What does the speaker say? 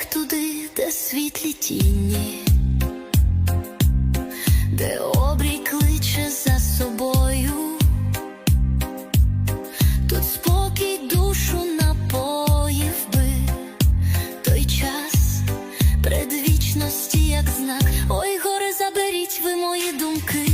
Шлях туди, де світлі тіні, де обрій кличе за собою, тут спокій душу напоїв би той час предвічності, як знак. Ой, гори, заберіть ви мої думки,